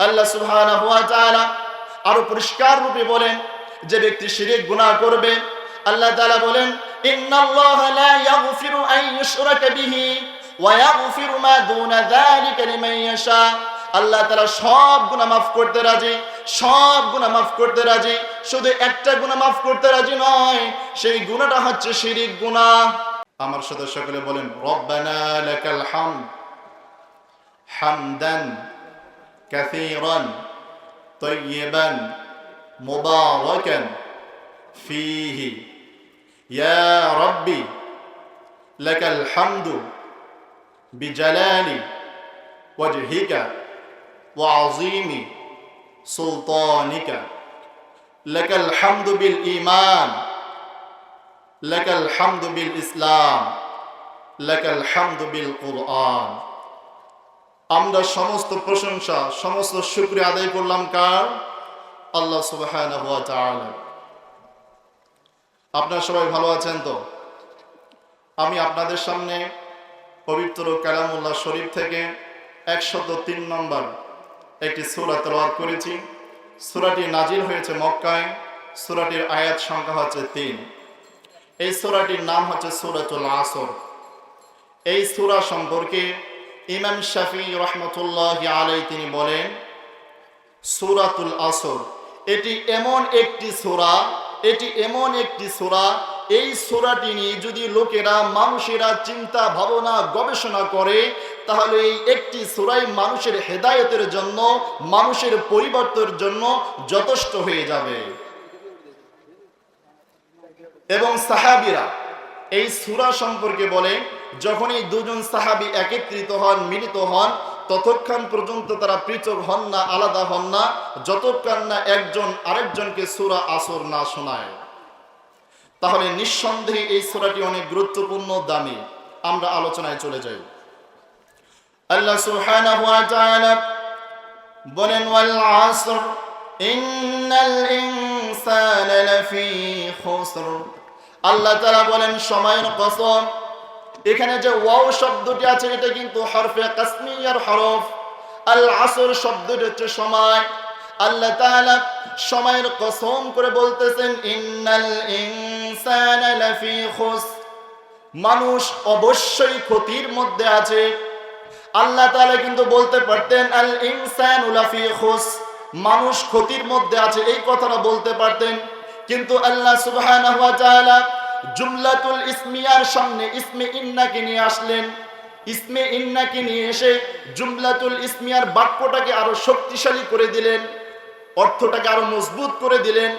আল্লাহ সুবহানাহু ওয়া তাআলা আরও পরিষ্কার রূপে বলেন, যে ব্যক্তি শিরিক গুনাহ করবে, আল্লাহ তাআলা বলেন, ইন্নাল্লাহা লা ইয়াগফিরু আন ইউশরাকা বিহি ওয়া ইয়াগফিরু মা দুনা যালিকা লিমান ইয়াশা। আল্লাহ তাআলা সব গুনাহ মাফ করতে রাজি, সব গুনাহ মাফ করতে রাজি, শুধু একটা গুনাহ মাফ করতে রাজি নয়, সেই গুনাহটা হচ্ছে শিরিক গুনাহ। আমার সাথে সকলে বলেন, রব্বানা লাকাল হামদ হামদান كثيرا طيبا مباركا فيه. يا ربي لك الحمد بجلال وجهك وعظيم سلطانك. لك الحمد بالإيمان لك الحمد بالإسلام لك الحمد بالقرآن. আমরা সমস্ত প্রশংসা, সমস্ত শুক্রিয়া আদায় করলাম কার? আল্লাহ তাআলা। আপনারা সবাই ভালো আছেন তো? আমি আপনাদের সামনে পবিত্র কালামুল্লাহ শরীফ থেকে একশত তিন নম্বর একটি সুরা তেলাওয়াত করেছি। সূরাটি নাজিল হয়েছে মক্কায়। সূরাটির আয়াত সংখ্যা হচ্ছে তিন। এই সূরাটির নাম হচ্ছে সূরাতুল আসর। এই সূরা সম্পর্কে ইমাম শাফি রহমতুল্লাহ আলাই তিনি বলেন, সুরাতুল আসর, এটি এমন একটি সোরা, এটি এমন একটি সোরা, এই সোরাটি নিয়ে যদি লোকেরা, মানুষেরা চিন্তা ভাবনা গবেষণা করে, তাহলে এই একটি সোরাই মানুষের হেদায়তের জন্য, মানুষের পরিবর্তনের জন্য যথেষ্ট হয়ে যাবে। এবং সাহাবিরা এই সুরা সম্পর্কে বলে যখন এই দুজন সাহাবি একত্রিত হন, মিলিত হন, ততক্ষণ পর্যন্ত তারা পৃথক হন না, আলাদা হন না, যতক্ষণ না একজন আরেকজনকে সুরা আসর না শোনায়। তাহলে নিঃসন্দেহে এই সুরাটি অনেক গুরুত্বপূর্ণ, দামি। আমরা আলোচনায় চলে যাই। আল্লাহ সুবহানাহু ওয়া তাআলা বলেন, ওয়াল আসর, ইন্নাল ইনসানা লাফি খুসর। আল্লাহ তাআলা বলেন, সময়ের কসম এখানে যে ওয়াও শব্দটি আছে, এটা কিন্তু হরফে কাশ্মীর হরফ। আল আসর শব্দটি হচ্ছে সময়। আল্লাহ তাআলা সময়ের কসম করে বলতেছেন, ইন্নাল লাফি মানুষ অবশ্যই ক্ষতির মধ্যে আছে। আল্লাহ তাআলা কিন্তু বলতে পারতেন, আল ইনসানু খুস মানুষ ক্ষতির মধ্যে আছে, এই কথাটা বলতে পারতেন। কিন্তু আল্লাহ তাআলা জুমলাতুল ইসমিয়ার সামনে ইসমে ইন্নাকে নিয়ে আসলেন। ইসমে ইন্নাকে নিয়ে এসে জুমলাতুল ইসমিয়ার বাক্যটাকে আরও শক্তিশালী করে দিলেন, অর্থটাকে আরও মজবুত করে দিলেন।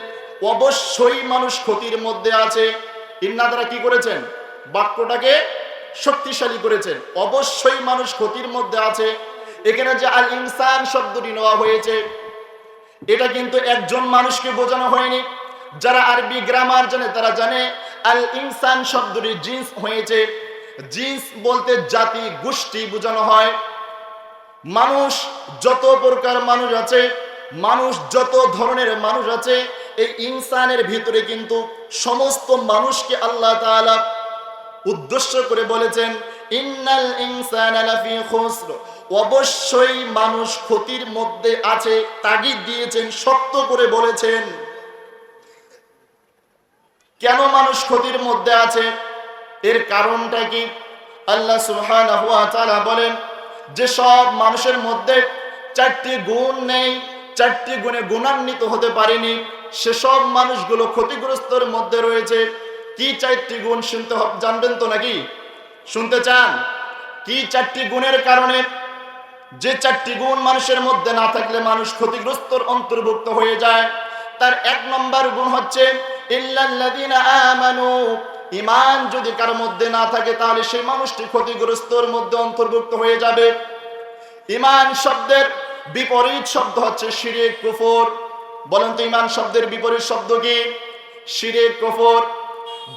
অবশ্যই মানুষ ক্ষতির মধ্যে আছে। ইন্না দ্বারা কি করেছেন? বাক্যটাকে শক্তিশালী করেছেন। অবশ্যই মানুষ ক্ষতির মধ্যে আছে। এখানে যে আল ইনসান শব্দটি নেওয়া হয়েছে, এটা কিন্তু একজন মানুষকে বোঝানো হয়নি। যারা আরবি গ্রামার জানে, তারা জানে আল ইনসান শব্দটি জিন্স হয়েছে। জিন্স বলতে জাতি, গোষ্ঠী বোঝানো হয়। মানুষ যত প্রকার মানুষ আছে, মানুষ যত ধরনের মানুষ আছে, এই ইনসানের ভিতরে কিন্তু সমস্ত মানুষকে আল্লাহ তাআলা উদ্দেশ্য করে বলেছেন, ইন্নাল ইনসানা লাফি খুসর। অবশ্যই মানুষ ক্ষতির মধ্যে আছে, তাগিদ দিয়েছেন, শক্ত করে বলেছেন। কেন মানুষ ক্ষতির মধ্যে আছে? এর কারণটা কি? আল্লাহ ওয়া বলেন, যে সব মানুষের মধ্যে চারটি গুণ নেই, চারটি গুণে গুণান্বিত হতে পারেনি সেসব মানুষগুলো ক্ষতিগ্রস্তর মধ্যে রয়েছে। কি চারটি গুণ শুনতে জানবেন তো নাকি? শুনতে চান? কি চারটি গুণের কারণে? যে চারটি গুণ মানুষের মধ্যে না থাকলে মানুষ ক্ষতিগ্রস্তর অন্তর্ভুক্ত হয়ে যায়, তার এক নম্বর গুণ হচ্ছে ইমান যদি কার মধ্যে না থাকে, তাহলে সেই মানুষটি ক্ষতিগ্রস্তর মধ্যে অন্তর্ভুক্ত হয়ে যাবে। ইমান শব্দের বিপরীত শব্দ হচ্ছে শিরে কুফর। বলেন তো ইমান শব্দের বিপরীত শব্দ কি? শিরিক, কুফর।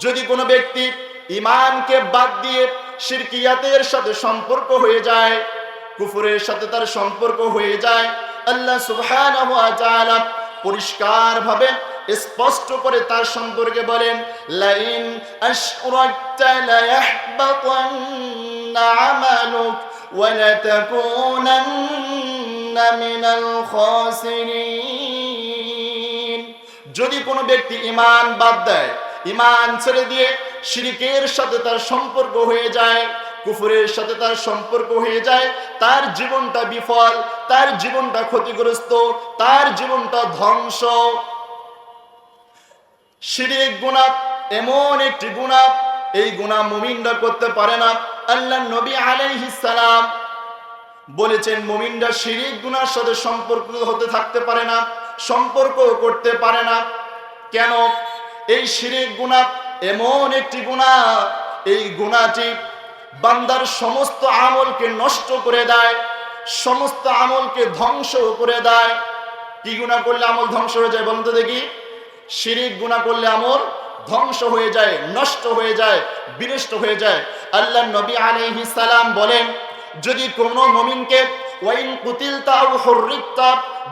যদি কোনো ব্যক্তি ইমানকে বাদ দিয়ে শিরকিয়াতের সাথে সম্পর্ক হয়ে যায়, কুফরের সাথে তার সম্পর্ক হয়ে যায়, আল্লাহ সুবহানাহু ওয়া তাআলা পরিষ্কার ভাবে স্পষ্ট করে তার সম্পর্কে বলেন, লাইন যদি কোনো ব্যক্তি ইমান বাদ দেয় ইমান ছেড়ে দিয়ে শিরিকের সাথে তার সম্পর্ক হয়ে যায়, কুফুরের সাথে তার সম্পর্ক হয়ে যায়, তার জীবনটা বিফল, তার জীবনটা ক্ষতিগ্রস্ত, তার জীবনটা ধ্বংস শিরিক গুণা এমন একটি গুণা এই গুণা মুমিনরা করতে পারে না। আল্লাহ নবী সালাম বলেছেন, মুমিনরা শিরিক গুনার সাথে সম্পর্ক হতে থাকতে পারে না সম্পর্ক করতে পারে না। কেন? এই শিরিক গুণা এমন একটি গুণা এই গুণাটি বান্দার সমস্ত আমলকে নষ্ট করে দেয়, সমস্ত আমলকে ধ্বংস করে দেয়। কি গুণা করলে আমল ধ্বংস হয়ে যায় বলুন দেখি। শিরিক গুণা করলে আমল ধ্বংস হয়ে যায়, নষ্ট হয়ে যায়, বিনষ্ট হয়ে যায়। আল্লাহ নবী আলহিসাল্লাম বলেন, যদি কোনো মুমিনকে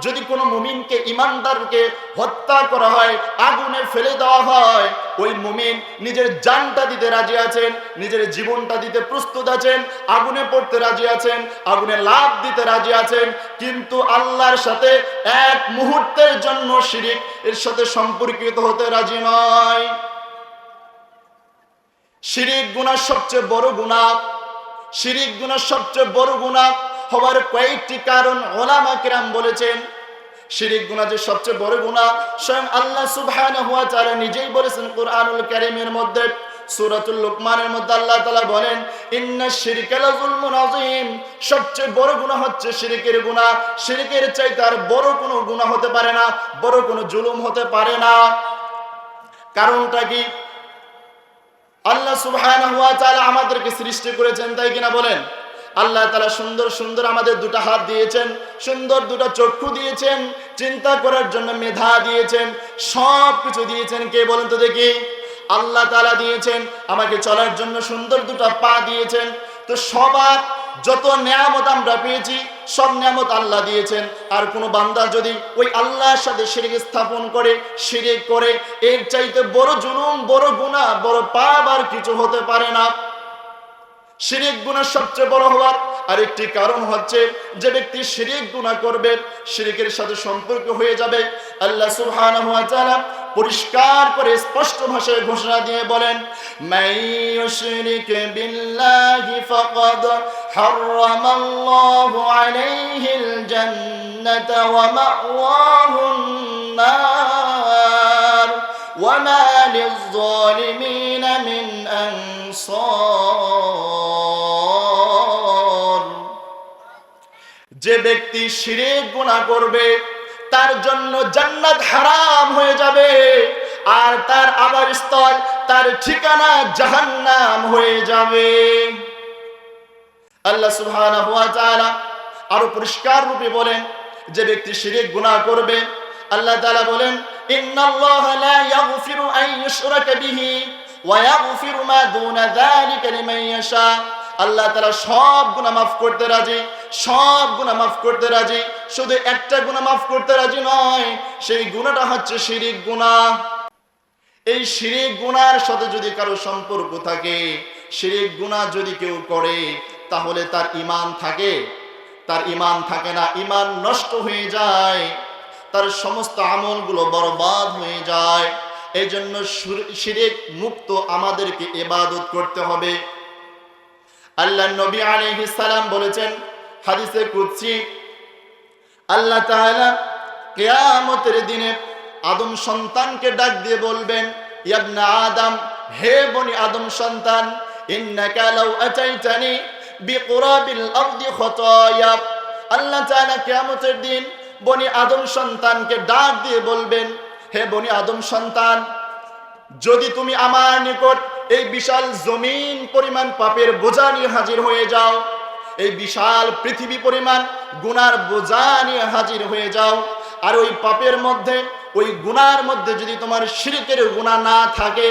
যদি কোনো মুমিনকে ইমানদারকে হত্যা করা হয়, আগুনে ফেলে দেওয়া হয়, ওই মুমিন নিজের জানটা দিতে রাজি আছেন, নিজের জীবনটা দিতে প্রস্তুত আছেন, আগুনে পড়তে রাজি আছেন, আগুনে লাভ দিতে রাজি আছেন, কিন্তু আল্লাহর সাথে এক মুহূর্তের জন্য শিরিক, এর সাথে সম্পর্কিত হতে রাজি নয়। শিরিক গুনাহ সবচেয়ে বড় গুনাহ, শিরিক গুনাহ সবচেয়ে বড় গুনাহ হওয়ার কয়েকটি কারণ ওলামা কিরাম বলেছেন। শিরিক গুনাহ যে সবচেয়ে বড় গুনাহ, স্বয়ং আল্লাহ তাআলা নিজেই বলেছেন কোরআনুল কারীমের মধ্যে, সূরাতুল লুকমানের মধ্যে আল্লাহ তাআলা বলেন, ইন্না সবচেয়ে বড় গুনাহ হচ্ছে শিরিকের গুনাহ। শিরিকের চাইতে আর বড় কোনো গুনাহ হতে পারে না, বড় কোনো জুলুম হতে পারে না। কারণটা কি? আল্লাহ তাআলা আমাদেরকে সৃষ্টি করেছেন, তাই কিনা বলেন? আল্লাহ তালা সুন্দর সুন্দর আমাদের দুটো হাত দিয়েছেন, সুন্দর দুটো চক্ষু দিয়েছেন, চিন্তা করার জন্য মেধা দিয়েছেন সব কিছু দিয়েছেন। কে বলেন তো দেখি? আল্লাহ তালা দিয়েছেন, আমাকে চলার জন্য সুন্দর দুটো পা দিয়েছেন। তো সবার যত নিয়ামত আমরা পেয়েছি, সব নিয়ামত আল্লাহ দিয়েছেন। আর কোনো বান্দা যদি ওই আল্লাহর সাথে শিরিক স্থাপন করে, শিরিক করে, এর চাইতে বড় জুলুম, বড় গুনাহ, বড় পাপ আর কিছু হতে পারে না। শিরিক গুনাহ সবচেয়ে বড় হওয়ার আরেকটি কারণ হচ্ছে যে ব্যক্তি শিরিক গুনাহ করবে, শিরিকের সাথে সম্পর্ক হয়ে যাবে। আল্লাহ সুবহানাহু ওয়া তাআলা পরিষ্কার করে স্পষ্ট ভাষায় ঘোষণা দিয়ে বলেন মাইয়ুশরিক বিল্লাহি ফাকাদ হারামাল্লাহু আলাইহিল জান্নাতা ওয়া মাওয়াহুন নার ওয়া মা লিয-যালিমিন মিন আনসার। যে ব্যক্তি শিরিক গুনাহ করবে, তার জন্য জান্নাত হারাম হয়ে যাবে। আর তার আবার স্থল, তার ঠিকানা জাহান্নাম হয়ে যাবে। আল্লাহ সুবহানাহু ওয়া তাআলা আরও পরিষ্কার রূপে বলেন, যে ব্যক্তি শিরিক গুনাহ করবে, আল্লাহ তাআলা বলেন, ইন্নাল্লাহা লা ইয়াগফিরু আন ইউশরাকা বিহি ওয়া ইয়াগফিরু মা দুনা যালিকা লিমান ইয়াশা। আল্লাহ তাআলা সব গুনাহ মাফ করতে রাজি। সব গুনাহ মাফ করতে রাজি। শুধু একটা গুনাহ মাফ করতে রাজি নয়, সেই গুনাহটা হচ্ছে শিরিক গুনাহ। এই শিরিক গুনার সাথে যদি কারও সম্পর্ক থাকে, শিরিক গুনাহ যদি কেউ করে, তাহলে তার ইমান থাকে। তার ইমান থাকে না ইমান নষ্ট হয়ে যায়। তার সমস্ত আমলগুলো বরবাদ হয়ে যায়। এই জন্য শিরিক মুক্ত আমাদেরকে এবাদত করতে হবে। আল্লাহ নবী আলাইহিস সালাম বলেছেন হাদিসে কুদসি, আল্লাহ তাআলা কিয়ামতের দিনে আদম সন্তানকে ডাক দিয়ে বলবেন, ইয়াবনা আদম, হে বনি আদম সন্তান, ইন্নাকা লাউ আতাইতানি বিকুরাবিল আরদি খতায়া। আল্লাহ তাআলা কিয়ামতের দিন বনি আদম সন্তানকে ডাক দিয়ে বলবেন, হে বনি আদম সন্তান, যদি তুমি আমার নিকট এই বিশাল জমিন পরিমাণ পাপের বোঝা নিয়ে হাজির হয়ে যাও এই বিশাল পৃথিবী পরিমাণ গুনার বোঝা নিয়ে হাজির হয়ে যাও। আর ওই পাপের মধ্যে, ওই গুনার মধ্যে যদি তোমার শিরিকের গুণা না থাকে,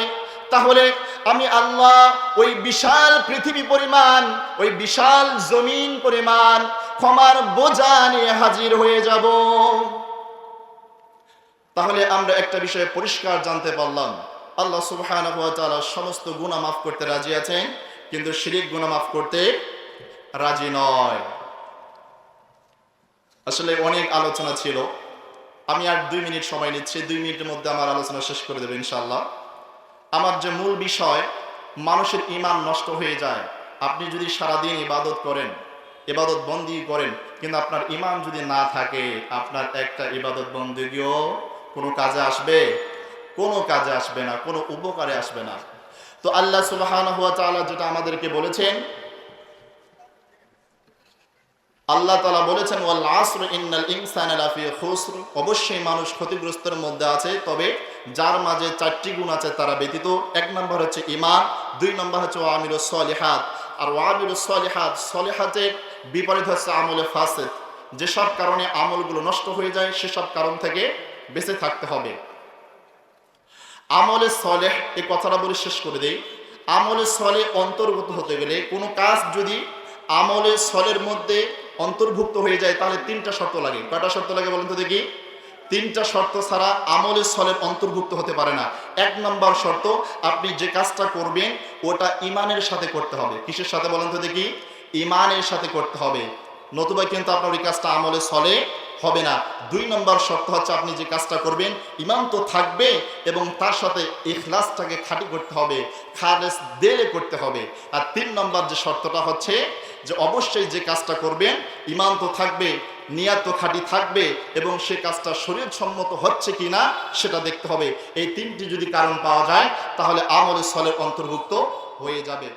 তাহলে আমি আল্লাহ ওই বিশাল পৃথিবী পরিমাণ, ওই বিশাল জমিন পরিমাণ ক্ষমার বোঝা নিয়ে হাজির হয়ে যাব। তাহলে আমরা একটা বিষয়ে পরিষ্কার জানতে পারলাম। আল্লাহ তাআলা সমস্ত গুনাহ মাফ করতে রাজি আছেন, কিন্তু শিরিক গুনাহ মাফ করতে রাজি নয়। আসলে অনেক আলোচনা ছিল। আমি আর দুই মিনিট সময় নিচ্ছি, দুই মিনিটের মধ্যে আমার আলোচনা শেষ করে দেবো ইনশাল্লাহ আমার যে মূল বিষয়, মানুষের ইমান নষ্ট হয়ে যায়। আপনি যদি সারাদিন ইবাদত করেন, ইবাদত বন্দি করেন, কিন্তু আপনার ইমান যদি না থাকে, আপনার একটা ইবাদত বন্দিও কোনো কাজে আসবে? কোনো কাজে আসবে না, কোনো উপকারে আসবে না। তো আল্লাহ তাআলা যেটা আমাদেরকে বলেছেন আল্লাহ তালা বলেছেন আসর ইন্নাল ইনসানা অবশ্যই মানুষ ক্ষতিগ্রস্তের মধ্যে আছে, তবে যার মাঝে চারটি গুণ আছে তারা ব্যতীত, এক নম্বর হচ্ছে ইমান দুই নম্বর হচ্ছে ওয়ামিরুস সলিহাত। আর ওয়ামিরুস সলিহাত, সলিহাতের বিপরীত হচ্ছে আমলে ফাসেদ যেসব কারণে আমলগুলো নষ্ট হয়ে যায়, সেসব কারণ থেকে বেঁচে থাকতে হবে। আমলে সলেহ এই কথাটা বলে শেষ করে দেই। আমলে সলে অন্তর্গত হতে গেলে কোনো কাজ যদি আমলে সলের মধ্যে অন্তর্ভুক্ত হয়ে যায়, তাহলে তিনটা শর্ত লাগে। কয়টা শর্ত লাগে বলেন তো দেখি? তিনটা শর্ত ছাড়া আমলে সলের অন্তর্ভুক্ত হতে পারে না। এক নম্বর শর্ত, আপনি যে কাজটা করবেন, ওটা ইমানের সাথে করতে হবে। কিসের সাথে বলেন তো দেখি? ইমানের সাথে করতে হবে। নতুবা কিন্তু আপনার ওই কাজটা আমলে সলে হবে না। দুই নম্বর শর্ত হচ্ছে, আপনি যে কাজটা করবেন ইমান তো থাকবে এবং তার সাথে ইখলাসটাকে খাঁটি করতে হবে, খালেস দেলে করতে হবে। আর তিন নম্বর যে শর্তটা হচ্ছে যে অবশ্যই যে কাজটা করবেন ইমান তো থাকবে, নিয়াত তো খাঁটি থাকবে, এবং সে কাজটা শরীর সম্মত হচ্ছে কি না সেটা দেখতে হবে। এই তিনটি যদি কারণ পাওয়া যায়, তাহলে আমলে সলের অন্তর্ভুক্ত হয়ে যাবে।